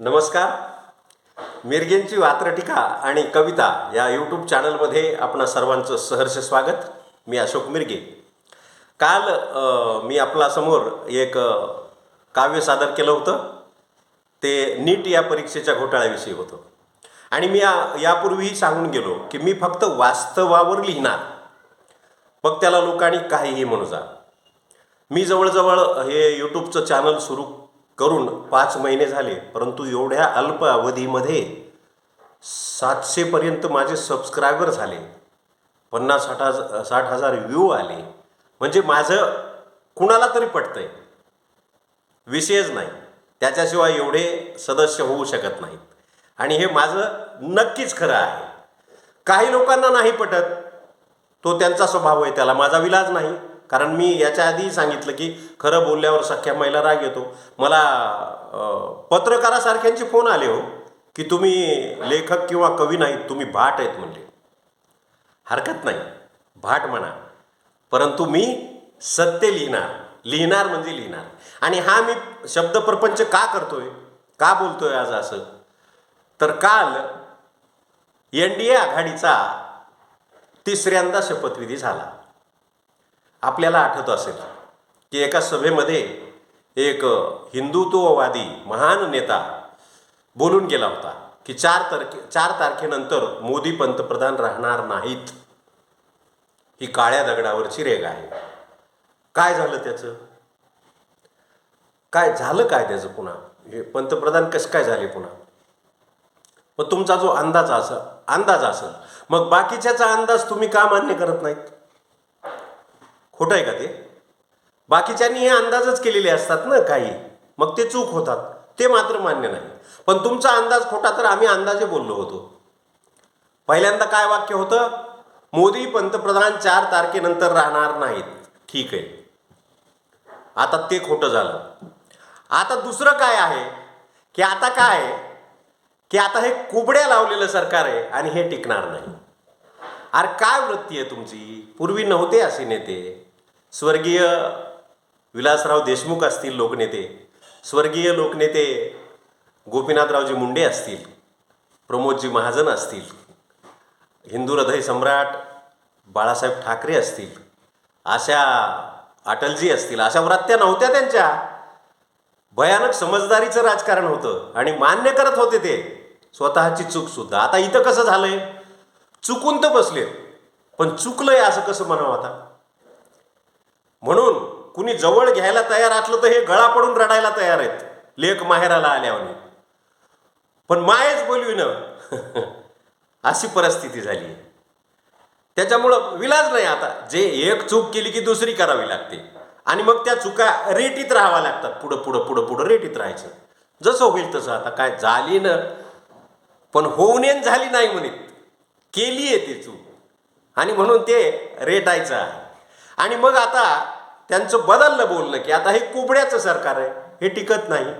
नमस्कार. मिरगेंची वात्रटिका आणि कविता या यूट्यूब चॅनलमध्ये आपणा सर्वांचं सहर्ष स्वागत. मी अशोक मिरगे. काल मी आपल्यासमोर एक काव्य सादर केलं होतं. ते नीट या परीक्षेच्या घोटाळ्याविषयी होतं. आणि मी या यापूर्वीही सांगून गेलो की मी फक्त वास्तवावर लिहिणार. मग त्याला लोकांनी काहीही म्हणू जा. मी जवळजवळ हे यूट्यूबचं चॅनल सुरू करून पाच महिने झाले परंतु एवढ्या अल्प अवधीमध्ये सातशेपर्यंत माझे सबस्क्रायबर झाले. पन्नास साठ हजार साठ हजार व्ह्यू आले. म्हणजे माझं कुणाला तरी पटतं आहे विषयच नाही. त्याच्याशिवाय एवढे सदस्य होऊ शकत नाहीत. आणि हे माझं नक्कीच खरं आहे. काही लोकांना नाही पटत. तो त्यांचा स्वभाव आहे त्याला माझा विलाज नाही. कारण मी याच्या आधी सांगितलं की खरं बोलल्यावर सख्या महिला राग येतो. मला पत्रकारासारख्यांचे फोन आले हो की तुम्ही लेखक किंवा कवी नाहीत तुम्ही भाट आहेत म्हणले. हरकत नाही भाट म्हणा. परंतु मी सत्य लिहिणार लिहिणार म्हणजे लिहिणार. आणि हा मी शब्दप्रपंच का करतोय का बोलतोय आज असं? तर काल एन डी ए आघाडीचा तिसऱ्यांदा शपथविधी झाला. आपल्याला आठवत असेल की एका सभेमध्ये एक हिंदुत्ववादी महान नेता बोलून गेला होता की चार तारखे चार तारखेनंतर मोदी पंतप्रधान राहणार नाहीत. ही काळ्या दगडावरची रेग आहे. काय झालं त्याचं? काय झालं काय त्याचं पुन्हा? हे पंतप्रधान कसं काय झाले पुन्हा? मग तुमचा जो अंदाज असा अंदाज असेल मग बाकीच्याचा अंदाज तुम्ही का मान्य करत नाहीत? खोटं आहे का ते? बाकीच्यांनी हे अंदाजच केलेले असतात ना काही. मग ते चूक होतात. ते मात्र मान्य नाही. पण तुमचा अंदाज खोटा तर आम्ही अंदाजे बोललो होतो. पहिल्यांदा काय वाक्य होतं? मोदी पंतप्रधान चार तारखेनंतर राहणार नाहीत. ठीक आहे. आता ते खोटं झालं. आता दुसरं काय आहे? की आता काय? आहे की आता हे कुबड्या लावलेलं सरकार आहे आणि हे टिकणार नाही. अरे काय वृत्ती आहे तुमची? पूर्वी नव्हते असे नेते. स्वर्गीय विलासराव देशमुख असतील लोकनेते स्वर्गीय लोकनेते गोपीनाथरावजी मुंडे असतील प्रमोदजी महाजन असतील हिंदू हृदय सम्राट बाळासाहेब ठाकरे असतील अशा अटलजी असतील अशा व्रत्या नव्हत्या त्यांच्या. भयानक समजदारीचं राजकारण होतं आणि मान्य करत होते ते. स्वतःची चूक सुद्धा. आता इथं कसं झालंय? चुकून तर बसले पण चुकलंय असं कसं म्हणावं आता? म्हणून कुणी जवळ घ्यायला तयार असलं तर हे गळा पडून रडायला तयार आहेत. लेख माहेराला आल्यावर पण मायच बोलवी ना अशी परिस्थिती झाली त्याच्यामुळं विलाज नाही आता. जे एक चूक केली की दुसरी करावी लागते. आणि मग त्या चुका रेटीत राहाव्या लागतात. पुढं पुढं पुढं पुढं रेटीत राहायचं. जसं होईल तसं. आता काय झाली ना. पण होऊन झाली नाही म्हणत. केली आहे ती चूक. आणि म्हणून ते रेटायचं आहे. आणि मग आता त्यांचं बदललं बोलणं की आता हे कुबड्याचं सरकार आहे हे टिकत नाही.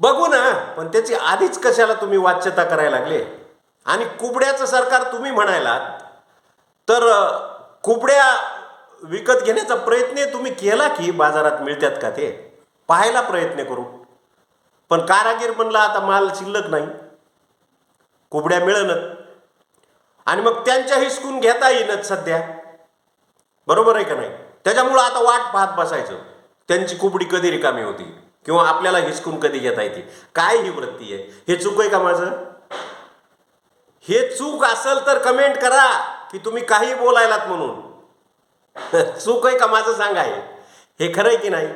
बघू ना पण त्याची आधीच कशाला तुम्ही वाच्यता करायला लागले? आणि कुबड्याचं सरकार तुम्ही म्हणायलात तर कुबड्या विकत घेण्याचा प्रयत्न तुम्ही केला की बाजारात मिळतात का ते? पाहायला प्रयत्न करू. पण कारागीर म्हणला आता माल शिल्लक नाही. कुबड्या मिळणत आणि मग त्यांच्या हिसकून घेता येईनच सध्या. बरोबर आहे का नाही? त्याच्यामुळं आता वाट पाहत बसायचं. त्यांची कुबडी कधी रिकामी होती? किंवा आपल्याला हिसकून कधी घेता येते? काय ही वृत्ती आहे? हे चूक आहे का माझं? हे चूक असेल तर कमेंट करा की तुम्ही काही बोलायलात म्हणून. चूक आहे का माझं सांगा हे. हे खरं आहे की नाही?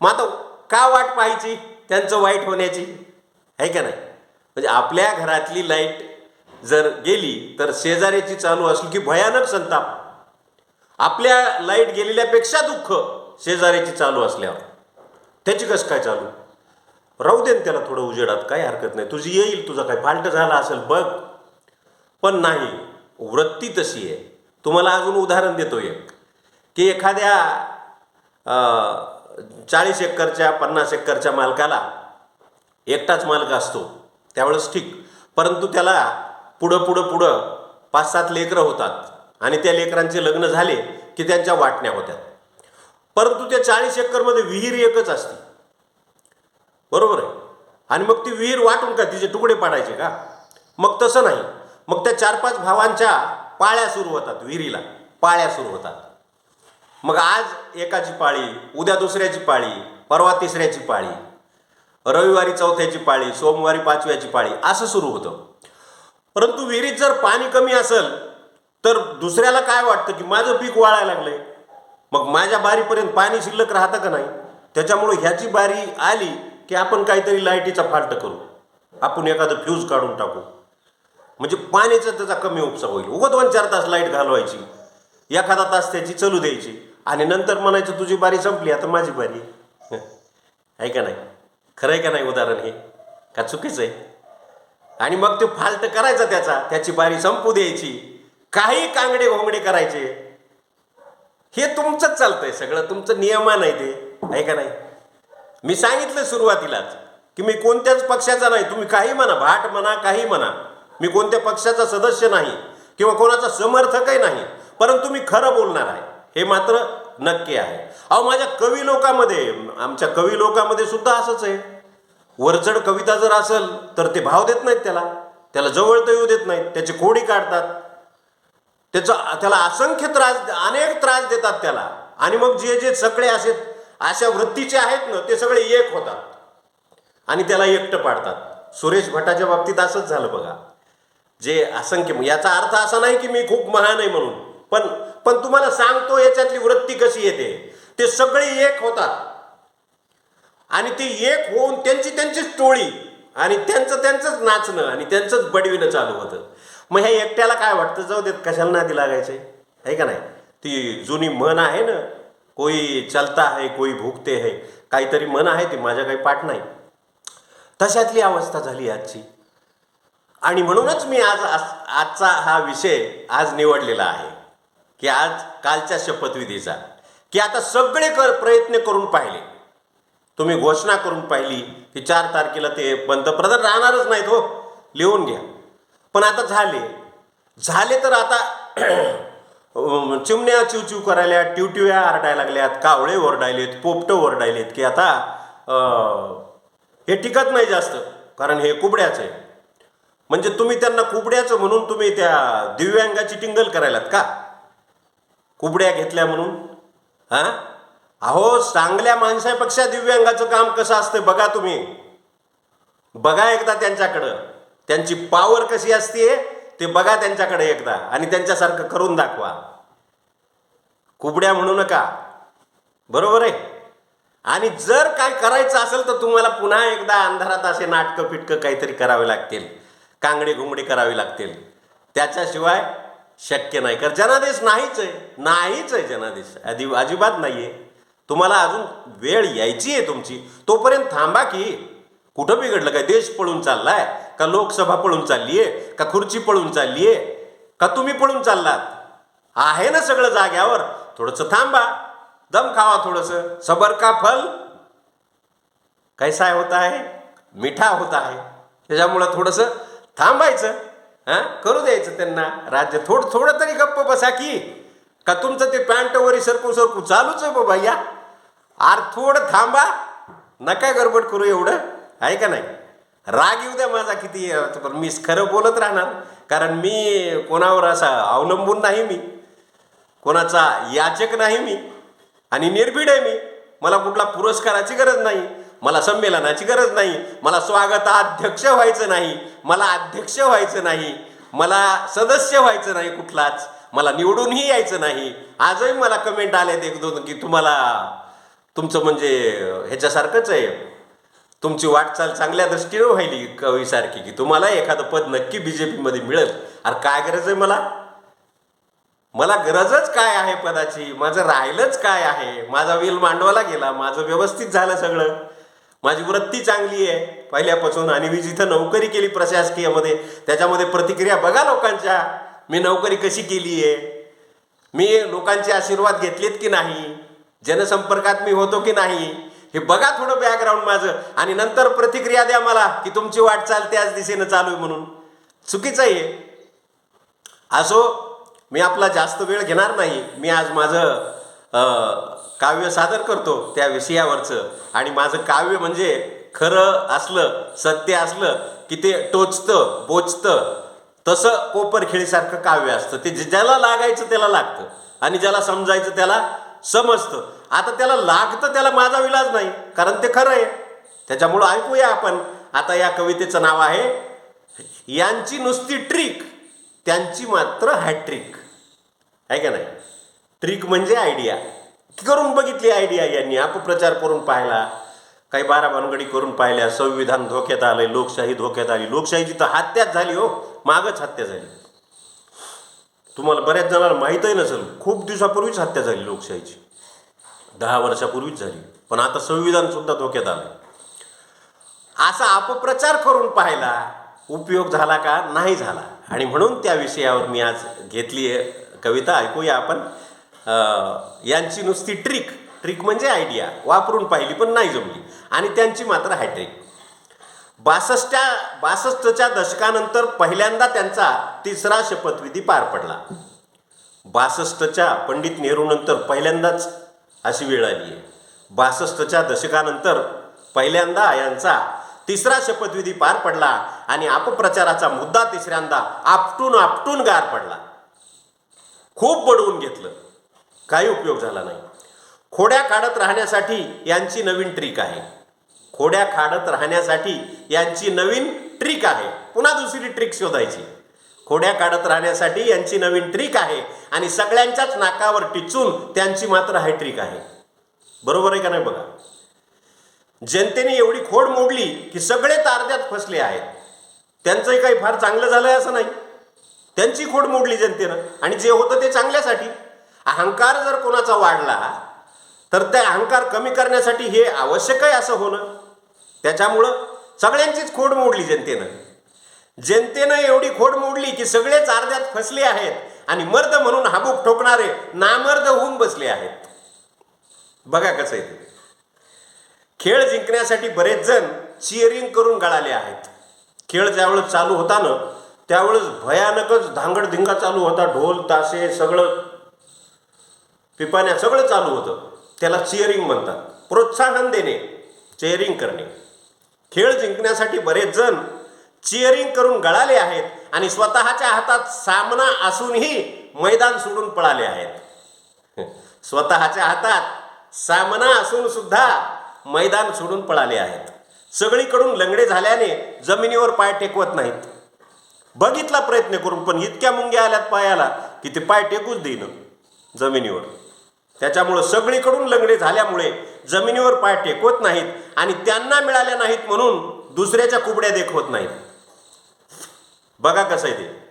मग आता का वाट पाहायची त्यांचं वाईट होण्याची? आहे का नाही? म्हणजे आपल्या घरातली लाइट जर गेली तर शेजाऱ्याची चालू असली की भयानक संताप. आपल्या लाइट गेलेल्यापेक्षा दुःख शेजाऱ्याची चालू असल्यावर. त्याची कसं काय चालू? राहू दे त्याला थोडं उजेडात काय हरकत नाही. तुझी येईल तुझा काय फाल्ट झाला असेल बघ. पण नाही वृत्ती तशी आहे. तुम्हाला अजून उदाहरण देतो एक. की एखाद्या चाळीस एकरच्या पन्नास एकरच्या मालकाला एकटाच मालक असतो. त्यावेळेस ठीक. परंतु त्याला पुढं पुढं पुढं पाच सात लेकरं होतात. आणि त्या लेकरांचे लग्न झाले की त्यांच्या वाटण्या होत्या. परंतु त्या चाळीस एकरमध्ये विहीर एकच असते. बरोबर आहे? आणि मग ती विहीर वाटून का तिचे तुकडे पाडायचे का? मग तसं नाही. मग त्या चार पाच भावांच्या पाळ्या सुरू होतात विहिरीला. पाळ्या सुरू होतात. मग आज एकाची पाळी उद्या दुसऱ्याची पाळी परवा तिसऱ्याची पाळी रविवारी चौथ्याची पाळी सोमवारी पाचव्याची पाळी असं सुरू होतं. परंतु विहिरीत जर पाणी कमी असेल तर दुसऱ्याला काय वाटतं की माझं पीक वाळायला लागलंय? मग माझ्या बारीपर्यंत पाणी शिल्लक राहतं का नाही? त्याच्यामुळे ह्याची बारी आली की आपण काहीतरी लाईटीचा फाल्ट करू. आपण एखादं फ्यूज काढून टाकू. म्हणजे पाण्याचा त्याचा कमी उपसा होईल. उगं दोन चार तास लाइट घालवायची. एखादा तास त्याची चालू द्यायची. आणि नंतर म्हणायचं तुझी बारी संपली आता माझी बारी. आहे का नाही? खरं आहे का नाही उदाहरण हे? का चुकीचं आहे? आणि मग ते फाल्ट करायचा त्याचा. त्याची बारी संपू द्यायची. काही कांगडे घोंगडे करायचे. हे तुमचंच चालतंय सगळं. तुमचं नियमान आहे ते. आहे का नाही? मी सांगितलं सुरुवातीलाच की मी कोणत्याच पक्षाचा नाही. तुम्ही काही म्हणा भाट म्हणा काही म्हणा. मी कोणत्या पक्षाचा सदस्य नाही किंवा कोणाचा समर्थकही नाही. परंतु मी खरं बोलणार आहे. हे मात्र नक्की आहे. अहो माझ्या कवी लोकामध्ये आमच्या कवी लोकामध्ये सुद्धा असंच आहे. वरचढ कविता जर असेल तर ते भाव देत नाहीत त्याला. त्याला जवळ तर येऊ देत नाहीत. त्याची खोडी काढतात. त्याचा त्याला असंख्य त्रास अनेक त्रास देतात त्याला. आणि मग जे जे सगळे असे अशा वृत्तीचे आहेत ना ते सगळे एक होतात. आणि त्याला एकटं पाडतात. सुरेश भटाच्या बाबतीत असंच झालं बघा. जे असंख्य याचा अर्थ असा नाही की मी खूप महान आहे म्हणून. पण पण तुम्हाला सांगतो याच्यातली वृत्ती कशी येते? ते सगळे एक होतात. आणि ते एक होऊन त्यांची त्यांचीच टोळी. आणि त्यांचं त्यांचंच नाचणं आणि त्यांचंच बडविणं चालू होतं. मग ह्या एकट्याला काय वाटतं? जाऊ देत कशाला नादी लागायचे? आहे का नाही? ती जुनी मन आहे ना कोई चलता है कोई भुगते है काहीतरी मन आहे ती माझ्या काही पाठ नाही. तशातली अवस्था झाली आजची. आणि म्हणूनच मी आज आज- आजचा हा विषय आज निवडलेला आहे. की आज कालच्या शपथविधीचा. की आता सगळे कर प्रयत्न करून पाहिले. तुम्ही घोषणा करून पाहिली की चार तारखेला ते पंतप्रधान राहणारच नाहीत हो. लिहून घ्या. पण आता झाले. झाले तर आता चिमण्या चिवचिव करायला ट्युट्युव्या आरडायला लागल्यात कावळे ओरडायलेत पोपटं ओरडायलेत की आता हे टिकत नाही जास्त कारण हे कुबड्याचं आहे. म्हणजे तुम्ही त्यांना कुबड्याचं म्हणून तुम्ही त्या दिव्यांगाची टिंगल करायलात का? कुबड्या घेतल्या म्हणून हा? अहो चांगल्या माणसापेक्षा दिव्यांगाचं काम कसं असतं बघा तुम्ही. बघा एकदा त्यांच्याकडं. त्यांची पावर कशी असते ते बघा त्यांच्याकडे एकदा आणि त्यांच्यासारखं करून दाखवा. कुबड्या म्हणू नका. बरोबर आहे? आणि जर काय करायचं असेल तर तुम्हाला पुन्हा एकदा अंधारात असे नाटकं पिटकं काहीतरी करावे लागतील. कांगडे घुंगडे करावे लागतील. त्याच्याशिवाय शक्य नाही. कारण जनादेश नाहीच आहे. नाहीच आहे जनादेश. अजिबात नाही आहे तुम्हाला अजून वेळ यायची आहे तुमची. तोपर्यंत थांबा की. कुठं बिघडलं? काय देश पळून चाललाय? का लोकसभा पळून चालली आहे का खुर्ची पळून चालली आहे का तुम्ही पळून चाललात? आहे ना सगळं जाग्यावर. थोडंसं थांबा. दम खावा थोडंसं. सबर का फल? कैसा होत आहे? मिठा होता आहे. त्याच्यामुळं थोडंसं थांबायचं. हां? करू द्यायचं त्यांना. राज्य थोडं थोडं तरी गप्प बसा की. का तुमचं ते पॅन्ट वरी सरकू सरकू चालूच आहे बाबा या. आर थोडं थांबा. नका गडबड करू एवढं. आहे का नाही? राग येऊ द्या माझा किती पण मी खरं बोलत राहणार. कारण मी कोणावर असा अवलंबून नाही मी. कोणाचा याचक नाही मी. आणि निर्भीड आहे मी. मला कुठला पुरस्काराची गरज नाही. मला संमेलनाची गरज नाही. मला स्वागताध्यक्ष व्हायचं नाही. मला अध्यक्ष व्हायचं नाही. मला सदस्य व्हायचं नाही कुठलाच. मला निवडूनही यायचं नाही. आजही मला कमेंट आलेत एक दोन की तुम्हाला तुमचं म्हणजे ह्याच्यासारखंच आहे. तुमची वाटचाल चांगल्या दृष्टीने व्हायली कवीसारखी की तुम्हाला एखादं पद नक्की बी जे पीमध्ये मिळेल. अरे काय गरज आहे मला? मला गरजच काय आहे पदाची? माझं राहिलंच काय आहे? माझा वेल मांडवाला गेला. माझं व्यवस्थित झालं सगळं. माझी वृत्ती चांगली आहे. पहिल्यापासून आणि मी जिथं नोकरी केली प्रशासकीयमध्ये त्याच्यामध्ये प्रतिक्रिया बघा लोकांच्या. मी नोकरी कशी केली आहे? मी लोकांचे आशीर्वाद घेतलेत की नाही? जनसंपर्कात मी होतो की नाही? हे बघा थोडं बॅकग्राऊंड माझं. आणि नंतर प्रतिक्रिया द्या मला की तुमची वाटचाल त्याच दिशेनं चालू आहे म्हणून. चुकीचं आहे असो मी आपला जास्त वेळ घेणार नाही मी आज माझं काव्य सादर करतो त्या विषयावरचं. आणि माझं काव्य म्हणजे खरं असलं सत्य असलं की ते टोचतं बोचतं. तसं कोपरखिळीसारखं काव्य असतं. ते ज्याला लागायचं त्याला लागतं. आणि ज्याला समजायचं त्याला समजतं. आता त्याला लागतं त्याला माझा विलाज नाही कारण ते खरं आहे. त्याच्यामुळं ऐकूया आपण. आता या कवितेचं नाव आहे यांची नुसती ट्रिक त्यांची मात्र हॅट्रिक आहे का नाही? ट्रिक म्हणजे आयडिया. करून बघितली आयडिया यांनी अपप्रचार करून पाहिला. काही बारा भानगडी करून पाहिल्या संविधान धोक्यात आलंय लोकशाही धोक्यात आली. लोकशाहीची तर हत्याच झाली हो मागच हत्या झाली. तुम्हाला बऱ्याच जणांना माहीतही नसेल खूप दिवसापूर्वीच हत्या झाली लोकशाहीची. दहा वर्षापूर्वीच झाली. पण आता संविधान सुद्धा धोक्यात आलं असा अपप्रचार करून पाहिला उपयोग झाला का? नाही झाला. आणि म्हणून त्या विषयावर मी आज घेतली आहे कविता. ऐकूया आपण. यांची नुसती ट्रिक. ट्रिक म्हणजे आयडिया. वापरून पाहिली पण नाही जमली. आणि त्यांची मात्र हॅट्रिक बासष्टच्या बासष्टच्या दशकानंतर पहिल्यांदा त्यांचा तिसरा शपथविधी पार पडला. बासष्टच्या पंडित नेहरूनंतर पहिल्यांदाच अशी वेळ आली आहे. बासष्टच्या दशकानंतर पहिल्यांदा यांचा तिसरा शपथविधी पार पडला आणि अपप्रचाराचा मुद्दा तिसऱ्यांदा आपटून आपटून गार पडला. खूप बडवून घेतलं. काही उपयोग झाला नाही. खोड्या काढत राहण्यासाठी यांची नवीन ट्रिक आहे. खोड्या काढत राहण्यासाठी यांची नवीन ट्रिक आहे. पुन्हा दुसरी ट्रिक शोधायची. खोड्या काढत राहण्यासाठी यांची नवीन ट्रिक आहे. आणि सगळ्यांच्याच नाकावर टिचून त्यांची मात्र हाय ट्रिक आहे. बरोबर आहे का नाही बघा? जनतेने एवढी खोड मोडली की सगळे तारद्यात फसले आहेत. त्यांचंही काही फार चांगलं झालंय असं नाही. त्यांची खोड मोडली जनतेनं. आणि जे होतं ते चांगल्यासाठी. अहंकार जर कोणाचा वाढला तर ते अहंकार कमी करण्यासाठी हे आवश्यक आहे असं होणं. त्याच्यामुळं सगळ्यांचीच खोड मोडली जनतेनं. जनतेनं एवढी खोड मोडली की सगळेच अर्ध्यात फसले आहेत आणि मर्द म्हणून हाबूक ठोकणारे नामर्द होऊन बसले आहेत. बघा कसं आहे खेळ जिंकण्यासाठी बरेच जण चिअरिंग करून गळाले आहेत. खेळ ज्यावेळेस चालू होता ना त्यावेळेस भयानकच धांगडधिंगा चालू होता. ढोल तासे सगळं पिपाण्या सगळं चालू होतं. त्याला चिअरिंग म्हणतात. प्रोत्साहन देणे चेअरिंग करणे. खेळ जिंकण्यासाठी बरेच जण चिअरिंग करून गळाले आहेत आणि स्वतःच्या हातात सामना असूनही मैदान सोडून पळाले आहेत. स्वतःच्या हातात सामना असून सुद्धा मैदान सोडून पळाले आहेत. सगळीकडून लंगडे झाल्याने जमिनीवर पाय टेकवत नाहीत. बघितला प्रयत्न करून पण इतक्या मुंग्या आल्यात पायाला की ते पाय टेकूच देईन जमिनीवर. त्याच्यामुळं सगळीकडून लंगडे झाल्यामुळे जमिनीवर पाय टेकवत नाहीत आणि त्यांना मिळाल्या नाहीत म्हणून दुसऱ्याच्या कुबड्या देखवत नाहीत. बघा कसं आहे ते.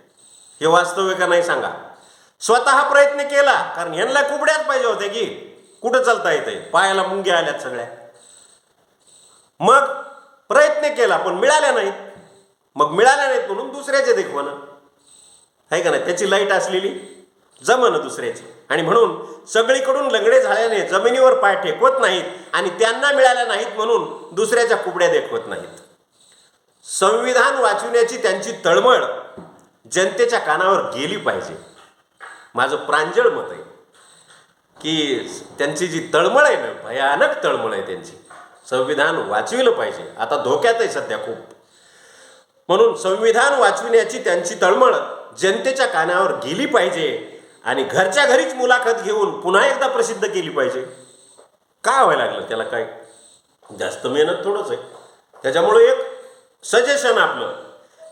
हे वास्तव का नाही सांगा. स्वतः प्रयत्न केला कारण यांना कुबड्याच पाहिजे होते की कुठं चालता येते पायाला मुंग्या आल्यात सगळ्या. मग प्रयत्न केला पण मिळाल्या नाहीत. मग मिळाल्या नाहीत म्हणून दुसऱ्याचे देखवणं आहे का नाही? त्याची लाइट असलेली जमन दुसऱ्याची. आणि म्हणून सगळीकडून लंगडे झाल्याने जमिनीवर पाय टेकवत नाहीत आणि त्यांना मिळाल्या नाहीत म्हणून दुसऱ्याच्या कुबड्या देखवत नाहीत. संविधान वाचविण्याची त्यांची तळमळ जनतेच्या कानावर गेली पाहिजे. माझं प्रांजळ मत आहे की त्यांची जी तळमळ आहे ना भयानक तळमळ आहे त्यांची. संविधान वाचविलं पाहिजे. आता धोक्यात आहे सध्या खूप. म्हणून संविधान वाचविण्याची त्यांची तळमळ जनतेच्या कानावर गेली पाहिजे आणि घरच्या घरीच मुलाखत घेऊन पुन्हा एकदा प्रसिद्ध केली पाहिजे. का व्हायला लागलं त्याला काय? जास्त मेहनत थोडंच आहे. त्याच्यामुळं एक सजेशन आपलं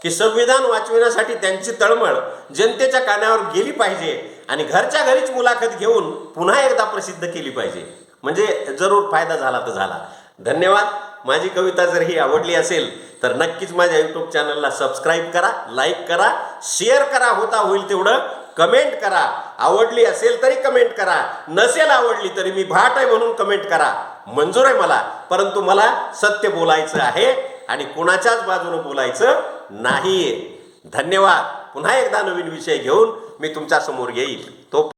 की संविधान वाचविण्यासाठी त्यांची तळमळ जनतेच्या कानावर गेली पाहिजे आणि घरच्या घरीच मुलाखत घेऊन पुन्हा एकदा प्रसिद्ध केली पाहिजे. म्हणजे जरूर फायदा झाला तर झाला. धन्यवाद. माझी कविता जर ही आवडली असेल तर नक्कीच माझ्या यूट्यूब चॅनलला सबस्क्राईब करा लाईक करा शेअर करा होता होईल तेवढं. कमेंट करा. आवडली असेल तरी कमेंट करा. नसेल आवडली तरी मी भाट आहे म्हणून कमेंट करा. मंजूर आहे मला. परंतु मला सत्य बोलायचं आहे. आणि कुणाच्याच बाजूने बोलायचं नाहीये. धन्यवाद. पुन्हा एकदा नवीन विषय घेऊन मी तुमच्यासमोर येईल. तो